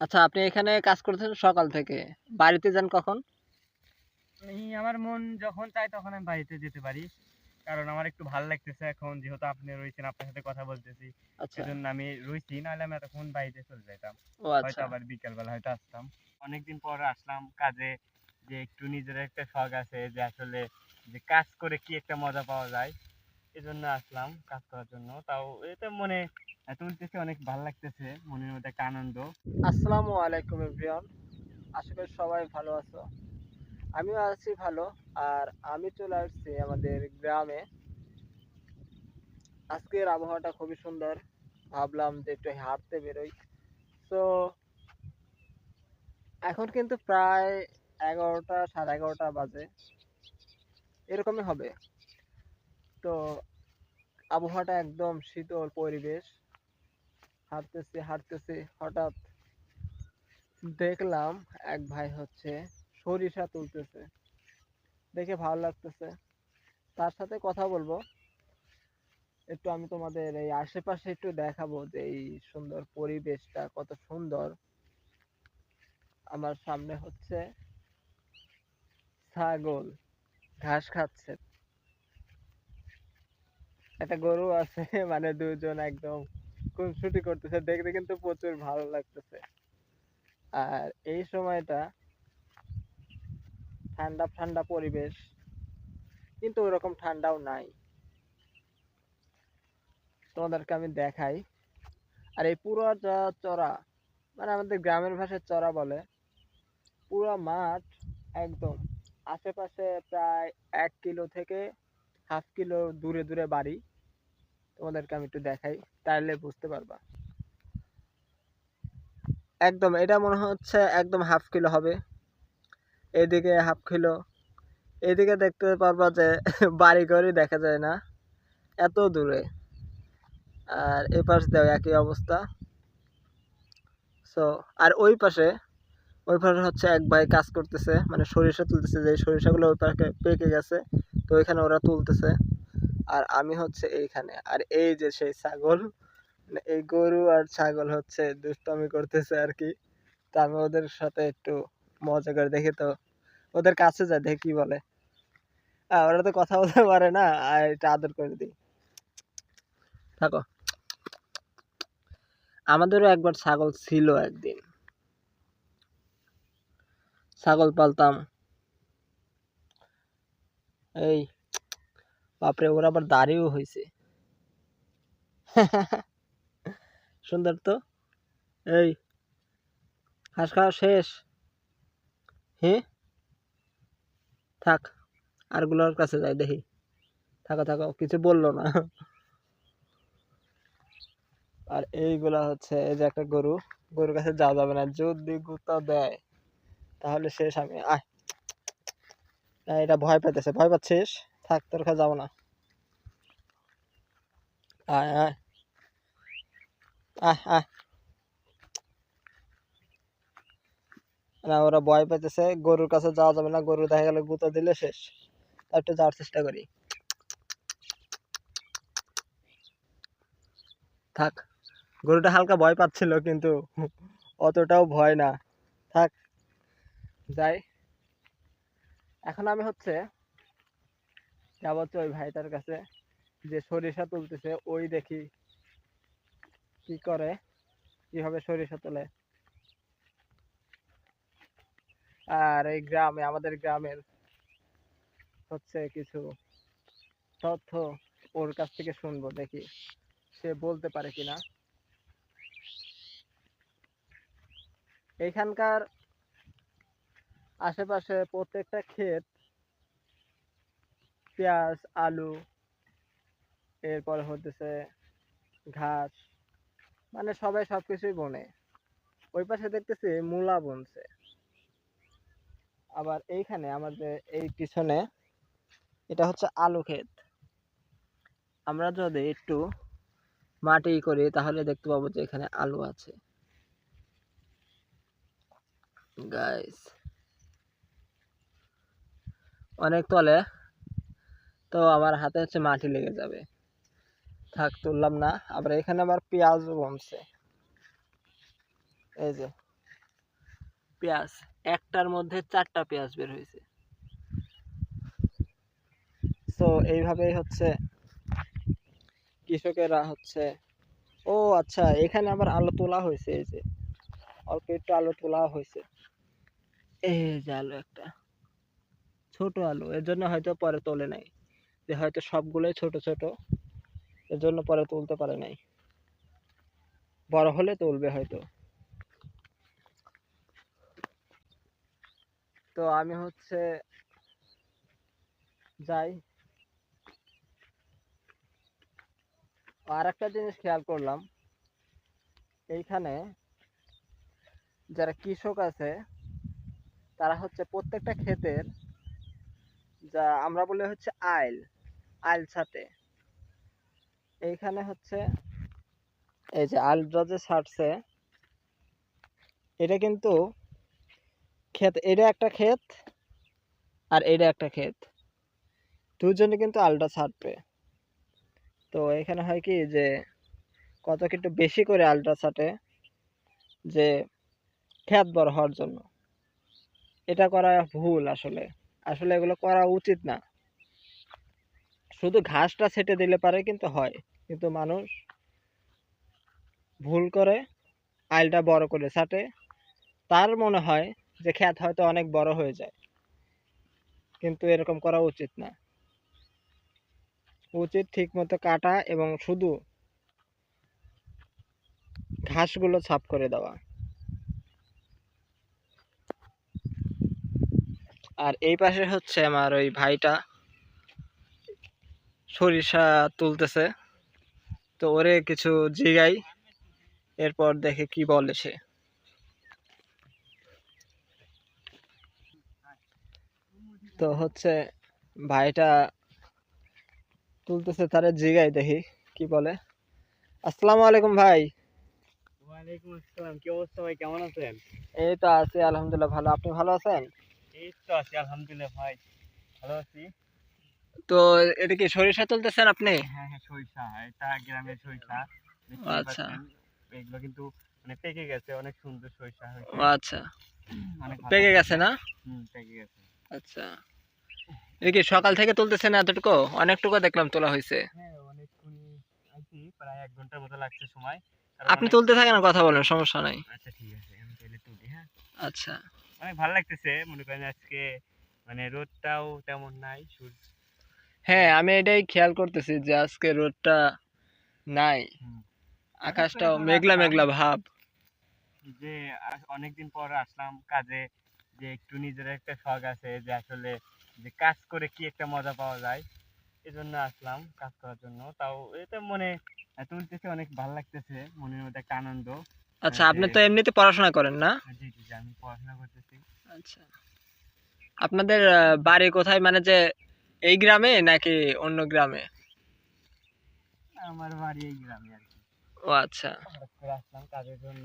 আচ্ছা আপনি এখানে কাজ করতেছেন সকাল থেকে। বাড়িতে যান কখন? এই আমার মন যখন চায় তখন আমি বাড়িতে যেতে পারি। কারণ আমার একটু ভালো লাগতেছে এখন যেহেতু আপনি রয়েছেন আপনার সাথে কথা বলতেছি। আচ্ছা। সেজন্য আমি রয়েছি নাহলে আমি এতক্ষণ বাড়িতে চলে যেতাম ও হয়তো আচ্ছা আবার বিকেল বেলা হয়তো আসতাম। অনেকদিন পর আসলাম কাজে যে একটু নিজের একটা শখ আছে যে আসলে যে কাজ করে কি একটা মজা পাওয়া যায়। এজন্য আসলাম কাজ করার জন্য। তাও এটা মনে তুলতেছে অনেক ভালো লাগতেছে, মনের মধ্যে একটা আনন্দ। আসসালামু আলাইকুম, এভরিওয়ান। আশা করি সবাই ভালো আছো। আমিও আছি ভালো, আর আমি চলে আসছি আমাদের গ্রামে। আজকের আবহাওয়াটা খুবই সুন্দর। ভাবলাম যে একটু হাঁটতে বেরোই। তো এখন কিন্তু প্রায় এগারোটা, সাড়ে এগারোটা বাজে। এরকমই হবে। তো, আবহাওয়াটা একদম শীতল পরিবেশ। হাঁটতেছি হাঁটতেছি, হঠাৎ দেখলাম এক ভাই হচ্ছে সরিষা তুলতেছে। দেখে ভালো লাগতেছে। তার সাথে কথা বলব। একটু আমি তোমাদের এই আশেপাশে একটু দেখাবো যে এই সুন্দর পরিবেশটা কত সুন্দর। আমার সামনে হচ্ছে ছাগল ঘাস খাচ্ছে। একটা গরু আছে মানে দুজন একদম খুনসুটি করতেছে, দেখতে কিন্তু প্রচুর ভালো লাগতেছে। আর এই সময়টা ঠান্ডা ঠান্ডা পরিবেশ, কিন্তু ওরকম ঠান্ডাও নাই। তোমাদেরকে আমি দেখাই। আর এই পুরো যা চড়া মানে আমাদের গ্রামের ভাষায় চড়া বলে, পুরো মাঠ একদম আশেপাশে প্রায় এক কিলো থেকে হাফ কিলো দূরে দূরে বাড়ি। তোমাদেরকে আমি একটু দেখাই তাহলে বুঝতে পারবা। একদম, এটা মনে হচ্ছে একদম হাফ কিলো হবে। এদিকে হাফ কিলো। এদিকে দেখতে পারবা যে বাড়ি ঘরই দেখা যায় না, এত দূরে। আর এ পাশ দেও একই অবস্থা। সো আর ওই পাশে ওই পাশে হচ্ছে এক ভাই কাজ করতেছে মানে সরিষা তুলতেছে, যে সরিষাগুলো ওই পাশে পেকে গেছে, তো ওইখানে ওরা তুলতেছে। আর আমি হচ্ছে এইখানে। আর এই যে সেই ছাগল মানে এই গরু আর ছাগল হচ্ছে দুষ্টামি করতেছে আর কি। তা আমি ওদের সাথে একটু মজা করে দেখি তো। ওদের কাছে যা দেখি কি বলে। ওরা তো কথা বলতে পারে না, আর এটা আদর করে দিই। থাকো। আমাদেরও একবার ছাগল ছিল একদিন। ছাগল পালতাম। এই বাপরে, ওর আবার দাড়িও হয়েছে সুন্দর তো? এই ঘাস খাওয়া শেষ? হ্যাঁ? থাক আরগুলোর কাছে যাই, দেখি। থাকো থাকো কিছু বলল না। আর এইগুলা হচ্ছে, এই যে একটা গরু, গরুর কাছে যাওয়া যাবে না, যদি গুতা দেয়, তাহলে শেষ আমি, আয়। এটা ভয় পেতেছে ভয় পাচ্ছিস? থাক, তোর কাছে যাব না। আয় আয়। আয় আয় না, ওরা ভয় পেতেছে গরুর কাছে যাওয়া যাবে না, গরু দেখা গেল গুঁতো দিলে শেষ। একটু যাওয়ার চেষ্টা করি। থাক, গরুটা হালকা ভয় পাচ্ছিল, কিন্তু অতটাও ভয় না। থাক, যাই। এখন আমি হচ্ছে যাব হচ্ছে ওই ভাইটার কাছে যে সরিষা তুলতেছে, ওই দেখি কি করে, কীভাবে সরিষা তোলে। আর এই গ্রামে, আমাদের গ্রামের হচ্ছে কিছু তথ্য ওর কাছ থেকে শুনব, দেখি সে বলতে পারে কিনা। এইখানকার আশেপাশে প্রত্যেকটা ক্ষেত পেঁয়াজ, আলু, এরপর হতেছে ঘাস মানে সবাই সবকিছুই বনে। ওই পাশে দেখতেছি মূলা বনছে। আবার এইখানে আমাদের এই পিছনে এটা হচ্ছে আলু ক্ষেত। আমরা যদি একটু মাটি করি, তাহলে দেখতে পাবো যে এখানে আলু আছে। গাইস অনেক তলে তো আমার হাতে হচ্ছে মাটি লেগে যাবে। থাক, তুললাম না। আবার এখানে আমার পেঁয়াজ বমছে এই যে, পেঁয়াজ। একটার মধ্যে চারটা পেঁয়াজ বের হয়েছে। তো এইভাবেই হচ্ছে কৃষকেরা হচ্ছে, ও আচ্ছা এখানে আবার আলু তোলা হয়েছে, এই যে। অল্প একটু আলু তোলা হয়েছে। এই যে আলু একটা। ছোট আলু, এর জন্য হয়তো পরে তোলে নাই। যে হয়তো সবগুলোই ছোট ছোট এর জন্য পরে তুলতে পারে নাই। বড় হলে তুলবে হয়তো। তো আমি হচ্ছে যাই। আর একটা জিনিস খেয়াল করলাম। এইখানে যারা কৃষক আছে, তারা হচ্ছে প্রত্যেকটা ক্ষেতের যা আমরা বলি হচ্ছে আইল। ছাটে এইখানে হচ্ছে এই যে আলটা যে ছাড়ছে এটা কিন্তু ক্ষেত, এটা একটা ক্ষেত আর এটা একটা ক্ষেত। দুজনে কিন্তু আলটা ছাড়বে তো এখানে হয় কি যে, কত একটু বেশি করে আলটা ছাটে যে ক্ষেত বড় হওয়ার জন্য। এটা করা ভুল আসলে। আসলে এগুলো করা উচিত না। শুধু ঘাসটা ছেটে দিলে পারে কিন্তু হয়। কিন্তু মানুষ ভুল করে আইলটা বড় করে ছাটে। তার মনে হয় যে ক্ষেত হয়তো অনেক বড় হয়ে যায়। কিন্তু এরকম করা উচিত না। উচিত ঠিক মতো কাটা এবং শুধু ঘাসগুলো সাফ করে দেওয়া। আর এই পাশে হচ্ছে আমার ওই ভাইটা। সরিষা তুলতেছে। তো ওরে কিছু জিগাই এরপর দেখে কি বলে সে। তো হচ্ছে ভাইটা তুলতেছে তারে জিগাই দেখি কি বলে। আসসালামু আলাইকুম ভাই। ওয়ালাইকুম আসসালাম কি অবস্থা ভাই কেমন আছেন? এই তো আছি আলহামদুলিল্লাহ ভালো। আপনি ভালো আছেন? এই তো আছি আলহামদুলিল্লাহ ভাই ভালো আছি। তো এটা কি সরিষা তুলতেছেন আপনি? হ্যাঁ হ্যাঁ সরিষা এটা গ্রামের সরিষা। আচ্ছা। এগুলো কিন্তু মানে পেকে গেছে অনেক সুন্দর সরিষা হয়েছে। আচ্ছা। পেকে গেছে না? হুম পেকে গেছে। আচ্ছা। এটা কি সকাল থেকে তুলতেছেন এতটুকু? অনেকটুকু দেখলাম তোলা হয়েছে। হ্যাঁ অনেকক্ষণই আইছি প্রায় এক ঘণ্টার মতো লাগছে সময়। আপনি তুলতে থাকেন কথা বলেন সমস্যা নাই। আচ্ছা ঠিক আছে আমি তাহলে তুলি হ্যাঁ। আচ্ছা। অনেক ভালো লাগতেছে মনে করেন আজকে মানে রোদটাও তেমন নাই সূর্য হ্যাঁ আমি এটাই খেয়াল করতেছি যে আজকে রোদটা নাই। আকাশটাও মেঘলা মেঘলা ভাব। যে অনেকদিন পর আসলাম কাজে যে একটু নিজের একটা শখ আছে যে আসলে যে কাজ করে কি একটা মজা পাওয়া যায় এজন্য আসলাম কাজ করার জন্য। তাও এটা মনে তুলতেছে অনেক ভালো লাগতেছে মনের মধ্যে একটা আনন্দ। আচ্ছা হ্যাঁ, আপনি তো এমনিতে পড়াশোনা করেন না? জি জি জি, আমি পড়াশোনা করতেছি। আচ্ছা। আপনাদের বাড়ি কোথায়? মানে যে এই গ্রামে নাকি অন্য গ্রামে? আমার বাড়ি এই গ্রামে আর কি। ও আচ্ছা। আসলাম কাজের জন্য।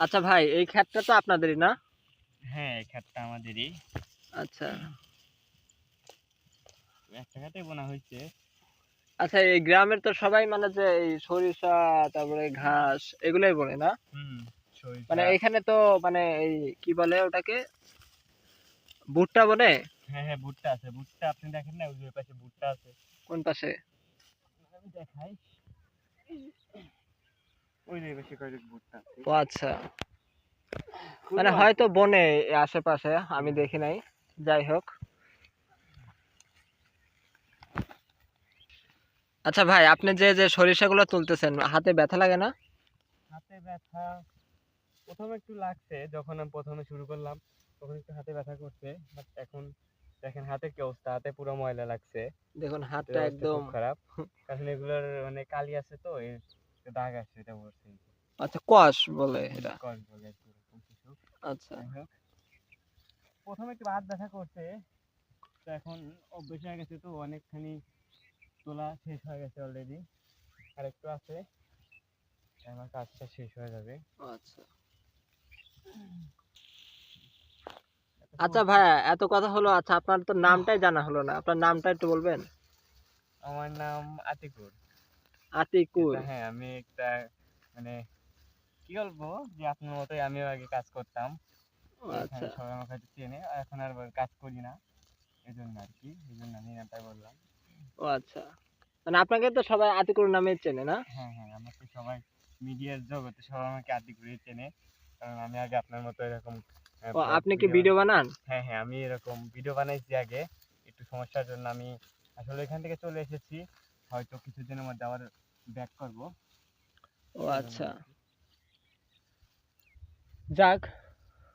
আচ্ছা ভাই এই ক্ষেতটা তো আপনাদেরই না? হ্যাঁ এই খাতটা আমাদেরই। আচ্ছা। একটা খাতে বোনা হয়েছে। আচ্ছা এই গ্রামের তো সবাই মানে যে এই সরিষা তারপরে ঘাস এগুলোই বলে না? হুম মানে এখানে তো মানে এই কি বলে ওটাকে? ভুট্টা বলে? হ্যাঁ হ্যাঁ ভুট্টা আছে ভুট্টা আপনি দেখেন না ওই পাশে ভুট্টা আছে। কোন পাশে? আমি দেখাই। ওই যে বেশি কয়েক ভুট্টা আছে। ও আচ্ছা। মানে হয়তো বনে আশেপাশে আমি দেখি নাই। যাই হোক। আচ্ছা ভাই আপনি যে যে সরিষাগুলো তুলতেছেন হাতে ব্যথা লাগে না? হাতে ব্যথা প্রথমে একটু লাগছে যখন আমি প্রথমে শুরু করলাম। তখন একটু হাতে ব্যথা করছে বাট এখন দেখেন হাতের কি অবস্থা হাতে পুরো ময়লা লাগছে। দেখুন হাতটা একদম খারাপ। কারণ এগুলোর মানে কালি আছে তো দাগ আছে এটা বলছে আচ্ছা কষ বলে এটা। কস বলে আচ্ছা। প্রথমে একটু হাত ব্যথা করছে তো এখন অভ্যেস হয়ে গেছে তো অনেকখানি তোলা শেষ হয়ে গেছে অলরেডি আর একটু আছে আমার কাজটা শেষ হয়ে যাবে। আচ্ছা। আচ্ছা ভাইয়া এত কথা হলো আচ্ছা আপনার তো নামটাই জানা হলো না আপনার নামটা একটু বলবেন? আমার নাম আতিকুর। আতিকুর? হ্যাঁ আমি একটা মানে কি বলব যে আপনার মতোই আমিও আগে কাজ করতাম। আচ্ছা। সবাই আমাকে চেনে এখন আর কাজ করি না এই জন্য আর কি আমি বললাম। ও আচ্ছা। মানে আপনাকে তো সবাই আতিকুর নামে চেনে না? হ্যাঁ হ্যাঁ আমাকে সবাই মিডিয়ার জগতে সবাই আমাকে আদি করে চেনে কারণ আমি আগে আপনার মতো এরকম আপনি কি ভিডিও বানান? হ্যাঁ হ্যাঁ আমি এরকম ভিডিও বানাইছি আগে একটু সমস্যার জন্য আমি আসলে এখান থেকে চলে এসেছি হয়তো কিছুদিনের মধ্যে আবার ব্যাক করব। ও আচ্ছা। যাক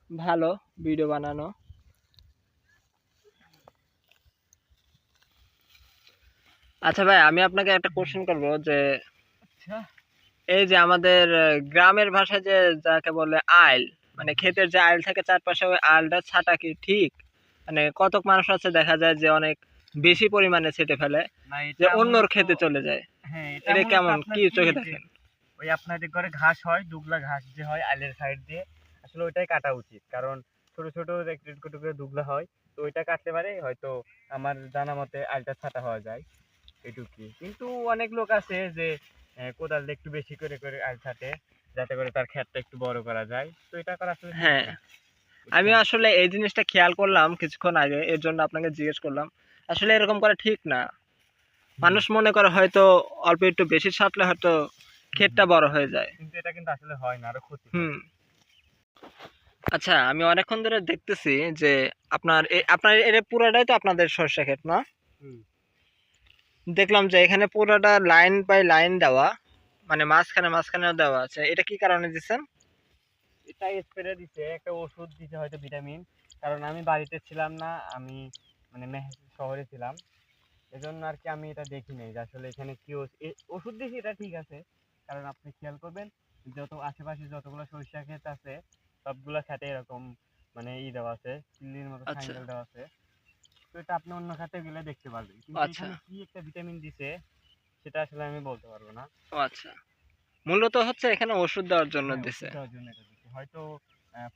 ভালো ভিডিও বানানো। আচ্ছা ভাই আমি আপনাকে একটা কোশ্চেন করব যে আচ্ছা। এই যে আমাদের গ্রামের ভাষায় যে যাকে বলে আইল মানে ক্ষেতের যে আইল থাকে চারপাশে ওই আইলটা ছাটা কি ঠিক? মানে কতক মানুষ আছে দেখা যায় যে অনেক বেশি পরিমাণে ছেটে ফেলে যে অন্যর খেতে চলে যায়। হ্যাঁ এটা কেমন? কি চোখে দেখেন? ওই আপনাদের ঘরে ঘাস হয় দুগলা ঘাস যে হয় আলের সাইড দিয়ে আসলে ওইটাই কাটা উচিত। কারণ ছোট ছোট একটু করে দুগলা হয় তো ওইটা কাটতে পারে হয়তো আমার জানা মতে আলটা ছাটা হওয়া যায় এটুকুই। কিন্তু অনেক লোক আছে যে কোদাল একটু বেশি করে করে আল ছাটে। যাতে করে তার ক্ষেতটা একটু বড় করা যায়। তো এটা করা আসলে হ্যাঁ। আমি আসলে এই জিনিসটা খেয়াল করলাম কিছুক্ষণ আগে এর জন্য আপনাকে জিজ্ঞেস করলাম। আসলে এরকম করা ঠিক না। মানুষ মনে করে হয়তো অল্প একটু বেশি ছাটলে হয়তো ক্ষেতটা বড় হয়ে যায়। কিন্তু এটা কিন্তু আসলে হয় না আরও ক্ষতি হুম। আচ্ছা আমি অনেকক্ষণ ধরে দেখতেছি যে আপনার আপনার এর পুরাটাই তো আপনাদের সরষে ক্ষেত না। দেখলাম যে এখানে পুরোটা লাইন বাই লাইন দেওয়া। মানে মাঝখানে মাঝখানেও দেওয়া আছে। এটা কি কারণে দিচ্ছেন এটা স্প্রে দিছে একটা ওষুধ দিছে হয়তো ভিটামিন। কারণ আমি বাড়িতে ছিলাম না আমি মানে শহরে ছিলাম। এজন্য আর কি আমি এটা দেখি নাই যে আসলে এখানে কি ওষুধ দিছি এটা ঠিক আছে। কারণ আপনি খেয়াল করবেন যত আশেপাশে যতগুলো সরিষা ক্ষেত আছে সবগুলো খেতে এরকম মানে ই দেওয়া আছে চিল্লির মতো আচ্ছা। সাইকেল দেওয়া আছে। তো এটা আপনি অন্য খাতে গেলে দেখতে পারবেন। কিন্তু আচ্ছা। এখানে কি একটা ভিটামিন দিছে সেটা আসলে আমি বলতে পারব না। ও আচ্ছা। মূলত হচ্ছে এখানে ওষুধ দেওয়ার জন্য হ্যাঁ, দিছে। দেওয়ার জন্য এটা দিছে। হয়তো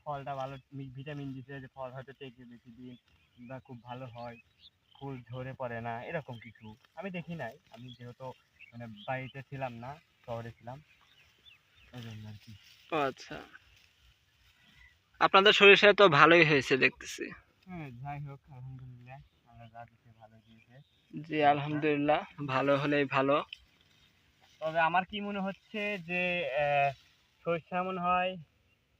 ফলটা ভালো ভিটামিন দিছে যে ফল হয়তো টেকে বেশি দিন বা খুব ভালো হয় ফুল ঝরে পড়ে না এরকম কিছু। আমি দেখি নাই। আমি যেহেতু মানে বাড়িতে ছিলাম না শহরে ছিলাম ও আচ্ছা। আপনাদের সরিষা তো ভালোই হয়েছে দেখতেছি। হ্যাঁ যাই হোক আলহামদুলিল্লাহ। জি আলহামদুলিল্লাহ ভালো হলেই ভালো। তবে আমার কি মনে হচ্ছে যে সরিষা মনে হয়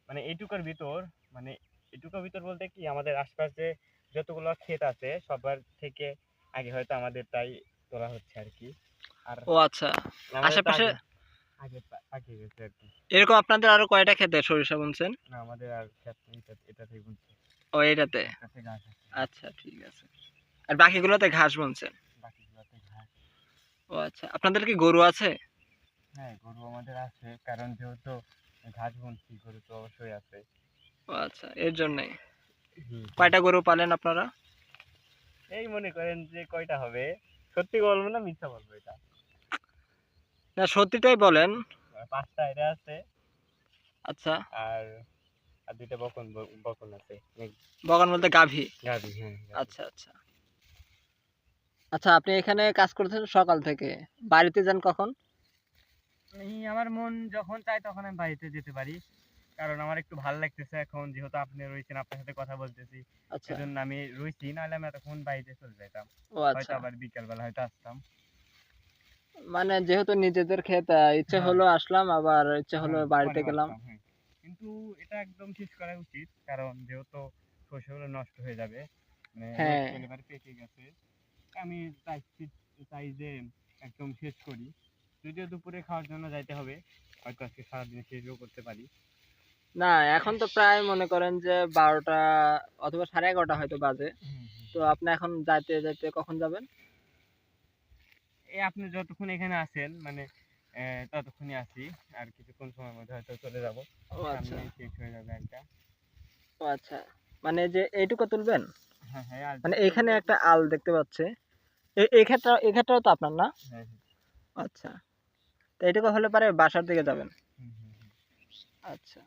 মানে এইটুকুর ভিতর মানে এটুকুর ভিতর বলতে কি আমাদের আশপাশে যতগুলো ক্ষেত আছে সবার থেকে আগে হয়তো আমাদের তাই তোলা হচ্ছে আর কি। আর ও আচ্ছা আশেপাশে? আগে- আগে গেছে আর কি। এরকম আপনাদের আরও কয়টা খেতে সরিষা বুনছেন? না আমাদের আর ক্ষেত এটা এটাতেই বুনছে। ও এটাতে? আচ্ছা ঠিক আছে। আর বাকিগুলোতে ঘাস বুনছেন বাকিগুলোতে ঘাস। ও আচ্ছা আপনাদের কি গরু আছে? হ্যাঁ গরু আমাদের আছে কারণ যেহেতু ঘাস বুনছি গরু তো অবশ্যই আছে। ও আচ্ছা এর জন্যই। কয়টা গরু পালেন আপনারা? এই মনে করেন যে কয়টা হবে? সত্যি বলব না মিথ্যা বলব এটা। না সত্যিটাই বলেন। পাঁচটা এটা আছে। আচ্ছা। আর আর দুইটা বকন বকন আছে। বগান বলতে গাভী? গাভি হ্যাঁ। আচ্ছা আচ্ছা। আচ্ছা আপনি এখানে কাজ করতেছেন সকাল থেকে। বাড়িতে যান কখন? এই আমার মন যখন চায় তখন আমি বাড়িতে যেতে পারি। কারণ আমার একটু ভালো লাগতেছে এখন যেহেতু আপনি রয়েছেন আপনার সাথে কথা বলতেছি। আচ্ছা। সেজন্য আমি রয়েছি নাহলে আমি এতক্ষণ বাড়িতে চলে যেতাম হয়তো আচ্ছা। আবার বিকালবেলা হয়তো আসতাম। মানে যেহেতু নিজেদের ক্ষেত ইচ্ছে হ্যাঁ। হলো আসলাম আবার ইচ্ছে হলো হ্যাঁ, বাড়িতে গেলাম। হ্যাঁ। কিন্তু এটা একদম ঠিক করা উচিত কারণ যেহেতু শস্যগুলো নষ্ট হয়ে যাবে মানে পেকে গেছে। আমি চাইছি চাই যে একদম শেষ করি। যদিও দুপুরে খাওয়ার জন্য যাইতে হবে হয়তো আজকে সারাদিন শেষও করতে পারি। না এখন তো প্রায় মনে করেন যে বারোটা অথবা সাড়ে এগারোটা হয়তো বাজে। তো আপনি এখন যাইতে যাইতে কখন যাবেন? এই আপনি যতক্ষণ এখানে আছেন মানে ততক্ষণই আছি আর কিছুক্ষণ সময়ের মধ্যে হয়তো চলে যাব। ও আচ্ছা। শেষ হয়ে যাবে একটা। ও আচ্ছা। মানে যে এইটুকু তুলবেন? মানে এখানে একটা আল দেখতে পাচ্ছে। এক্ষেত্রে এই ক্ষেত্রে এই ক্ষেত্রেও তো আপনার না? হ্যাঁ হ্যাঁ। আচ্ছা। তো এইটুকু হলে পরে বাসার দিকে যাবেন। আচ্ছা।